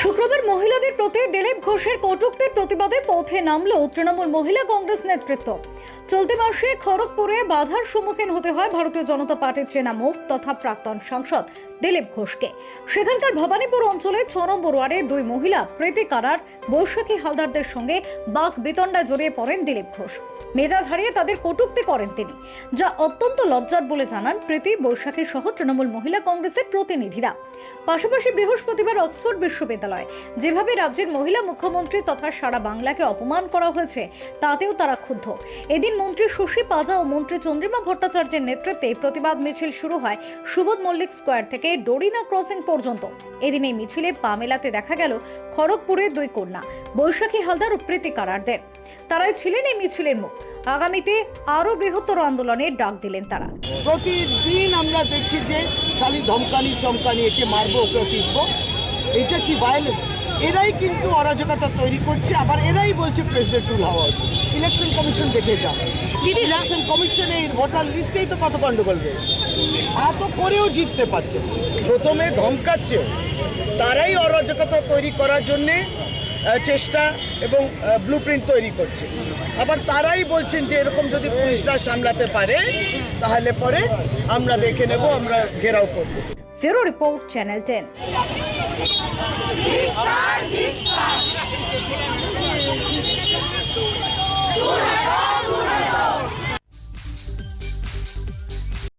শুক্রবার মহিলাদের প্রতি দিলীপ ঘোষের কটুক্তির প্রতিবাদে পথে নামল তৃণমূল মহিলা কংগ্রেস নেতৃত্ব। চলতি মাসে খড়গপুরে বাধার সম্মুখীন হতে হয় ভারতীয় জনতা পার্টির চেনা মুখ তথা প্রাক্তন সাংসদ। দিলীপ ঘোষকে। সেখানকার ভবানীপুর অঞ্চলে ছ নম্বর ওয়ার্ডে দুই মহিলা প্রীতি কারার বৈশাখী হালদারদের সঙ্গে বাঘ বিতণ্ডা জড়িয়ে পড়েন দিলীপ ঘোষ। মেজাজ হারিয়ে তাদের কটূক্তি করেন তিনি, যা অত্যন্ত লজ্জার বলে জানান প্রীতি, বৈশাখী সহ তৃণমূল মহিলা কংগ্রেসের প্রতিনিধিরা। পাশাপাশি বৃহস্পতিবার অক্সফোর্ড বিশ্ববিদ্যালয়, যেভাবে রাজ্যের মহিলা মুখ্যমন্ত্রী তথা সারা বাংলাকে অপমান করা হয়েছে, তাতেও তারা ক্ষুব্ধ। এদিন মন্ত্রী শশী পাজা ও মন্ত্রী চন্দ্রিমা ভট্টাচার্যের নেতৃত্বে প্রতিবাদ মিছিল শুরু হয় সুবোধ মল্লিক স্কোয়ার থেকে। ডোরিনা ক্রসিং পর্যন্ত। এদিন এই মিছিলে পা মেলাতে দেখা গেল খড়গপুরের দুই কন্যা, বৈশাখী হালদার ও প্রীতি কারারদের তারাই ছিলেন এই মিছিলের মুখ। আগামীতে আরও বৃহত্তর আন্দোলনের ডাক দিলেন তারা। প্রতিদিন আমরা দেখছি যে খালি ধমকানি, চমকানি, একে মারবো, ওকে পিটবো। এটা কি ভায়োলেন্স এরাই কিন্তু অরাজকতা তৈরি করছে, আবার এরাই বলছে প্রেসিডেন্ট রুল হওয়া উচিত। ইলেকশন কমিশন দেখে যাও দিদি ইলেকশন কমিশনে এই ভোটার লিস্টেই তো কত গন্ডগোল রয়েছে এত করেও জিততে পারছে প্রথমে ধমকাচ্ছে তারাই অরাজকতা তৈরি করার জন্যে চেষ্টা এবং ব্লু তৈরি করছে। আবার তারাই বলছেন যে এরকম যদি পুলিশরা সামলাতে পারে, তাহলে পরে আমরা দেখে নেব, আমরা ঘেরাও করব। ফেরো রিপোর্ট চ্যানেল টেন